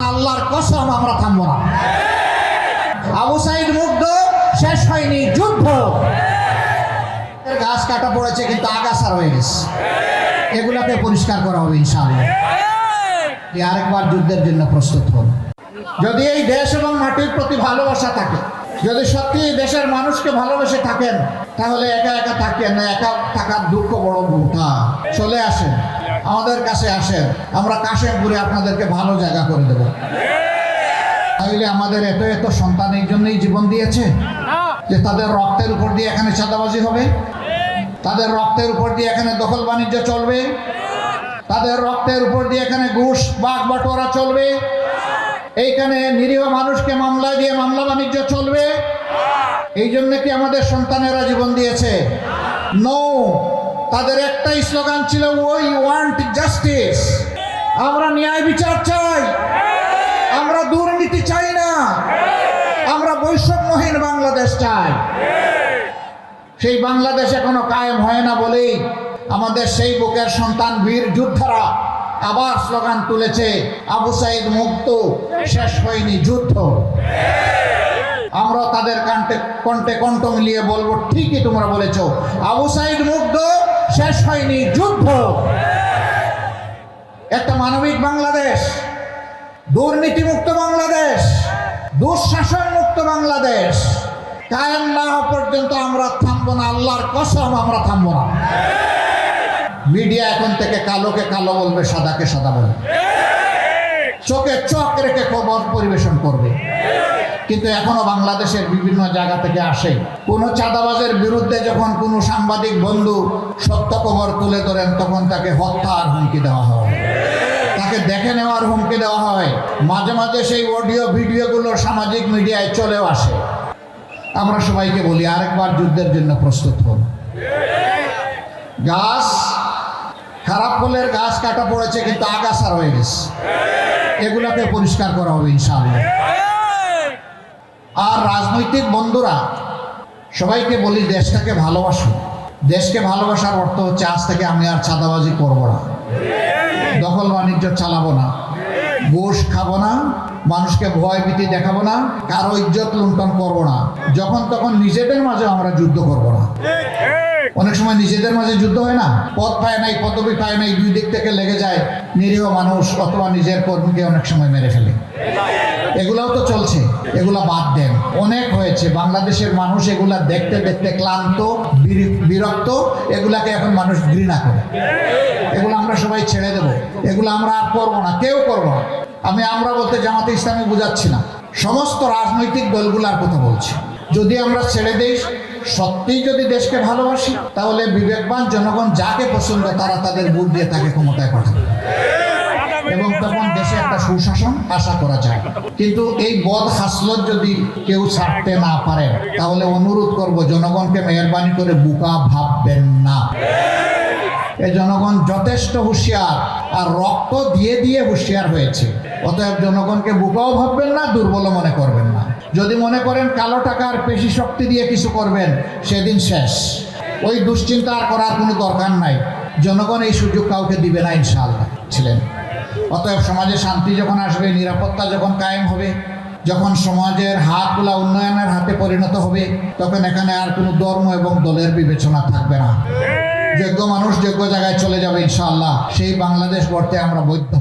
আল্লাহর কসম আমরা থামবো না। আবু সাইদ মুগ্ধ, শেষ হয়নি, যুদ্ধ। গাছ কাটা পড়েছে, কিন্তু আগাছা হয়ে গেছে। এগুলাকে পরিষ্কার করা হবে, ইনশাআল্লাহ। আরেকবার যুদ্ধের জন্য প্রস্তুত হন। যদি এই দেশ এবং মাটির প্রতি ভালোবাসা থাকে, যদি সত্যি দেশের মানুষকে ভালোবেসে থাকেন, তাহলে একা একা থাকেন না, একা থাকার দুঃখ বড় ভূতা চলে আসেন, আমাদের কাছে আসেন, আমরা কাশেমপুরে আপনাদেরকে ভালো জায়গা করে দেব। তাহলে আমাদের এত এত সন্তান এই জন্যই জীবন দিয়েছে? যে তাদের রক্তের উপর দিয়ে এখানে চাঁদাবাজি হবে? তাদের রক্তের উপর দিয়ে এখানে দখল বাণিজ্য চলবে? তাদের রক্তের উপর দিয়ে এখানে ঘুষ বাঘ বাটোয়ারা চলবে? এইখানে নিরীহ মানুষকে মামলা দিয়ে মামলা বাণিজ্য চলবে? এই জন্য কি আমাদের সন্তানেরা জীবন দিয়েছে? নো তাদের একটাই স্লোগান ছিল ওই ওয়ান্ট জাস্টিস আমরা ন্যায় বিচার চাই আমরা দুর্নীতি চাই না আমরা বৈষম্যহীন বাংলাদেশ চাই সেই বাংলাদেশ এখনও কায়েম হয় না বলেই আমাদের সেই বুকের সন্তান বীর যোদ্ধারা আবার স্লোগান তুলেছে, আবু সাইদ মুক্ত, শেষ হয়নি যুদ্ধ। আমরা তাদের কণ্ঠে কণ্ঠে কণ্ঠ মিলিয়ে বলব, ঠিকই তোমরা বলেছ, আবু সাইদ মুগ্ধ শেষ হয়নি যুদ্ধ। একটা মানবিক বাংলাদেশ, দুর্নীতিমুক্ত বাংলাদেশ দুঃশাসন মুক্ত বাংলাদেশ কায়েম না পর্যন্ত আমরা থামবো না। আল্লাহর কসম আমরা থামবো না। মিডিয়া এখন থেকে কালোকে কালো বলবে, সাদাকে সাদা বলবে। চোখে চোখ রেখে খবর পরিবেশন করবে। কিন্তু এখনও বাংলাদেশের বিভিন্ন জায়গা থেকে আসে। কোনো চাঁদাবাজের বিরুদ্ধে যখন কোনো সাংবাদিক বন্ধু সত্য খবর তুলে ধরেন, তখন তাকে হত্যার হুমকি দেওয়া হয়। তাকে দেখে নেওয়ার হুমকি দেওয়া হয়। মাঝে মাঝে সেই অডিও, ভিডিওগুলো সামাজিক মিডিয়ায় চলেও আসে। আমরা সবাইকে বলি, আরেকবার যুদ্ধের জন্য প্রস্তুত হন। গাছ, খারাপ ফলের গাছ কাটা পড়েছে, কিন্তু আগাছার হয়ে গেছে। এগুলাকে পরিষ্কার করা হবে, ইনশাআল্লাহ। আর রাজনৈতিক বন্ধুরা, সবাইকে বলি, দেশটাকে ভালোবাসো। দেশকে ভালোবাসার অর্থ হচ্ছে, আজ থেকে আমি আর চাঁদাবাজি করব না। দখল বাণিজ্য চালাবো না। ঘুষ খাব না। মানুষকে ভয় ভীতি দেখাবো না, কারও ইজ্জত লুণ্ঠন করব না। যখন তখন নিজেদের মাঝে আমরা যুদ্ধ করব না। অনেক সময় নিজেদের মাঝে যুদ্ধ হয় না পদ পায় নাই, পদবি পায় নাই, দুই দিক থেকে লেগে যায় নিরীহ মানুষ অথবা নিজের কর্মীকে অনেক সময় মেরে ফেলে। এগুলাও তো চলছে, এগুলা বাদ দেন। অনেক হয়েছে, বাংলাদেশের মানুষ এগুলা দেখতে দেখতে ক্লান্ত বিরক্ত, এগুলাকে এখন মানুষ ঘৃণা করে। এগুলো আমরা সবাই ছেড়ে দেব, এগুলো আমরা আর করব না, কেউ করব না। আমি আমরা বলতে জামাতে ইসলামী বুঝাচ্ছি না। সমস্ত রাজনৈতিক দলগুলার কথা বলছি। যদি আমরা ছেড়ে দিই, সত্যিই যদি দেশকে ভালোবাসি, তাহলে বিবেকবান জনগণ যাকে পছন্দ তারা তাদের ভোট দিয়ে তাকে ক্ষমতায় পাঠাবে। এবং তখন দেশে একটা সুশাসন আশা করা যায়। কিন্তু এই বদ হাসলত যদি কেউ ছাড়তে না পারেন তাহলে অনুরোধ করব জনগণকে মেহরবানি করে বুকা ভাববেন না। এই জনগণ যথেষ্ট হুঁশিয়ার আর রক্ত দিয়ে দিয়ে হুঁশিয়ার হয়েছে। অতএব জনগণকে বুকাও ভাববেন না দুর্বল মনে করবেন না। যদি মনে করেন কালো টাকার পেশি শক্তি দিয়ে কিছু করবেন, সেদিন শেষ। ওই দুশ্চিন্তা আর করার কোনো দরকার নাই। জনগণ এই সুযোগ কাউকে দিবে না, ইনশাআল্লাহ, ছিলেন। অতএব সমাজে শান্তি যখন আসবে, নিরাপত্তা যখন কায়েম হবে, যখন সমাজের হাতগুলা উন্নয়নের হাতে পরিণত হবে, তখন এখানে আর কোনো ধর্ম এবং দলের বিবেচনা থাকবে না। যোগ্য মানুষ যোগ্য জায়গায় চলে যাবে ইনশাআল্লাহ সেই বাংলাদেশ গড়তে আমরা বৈধ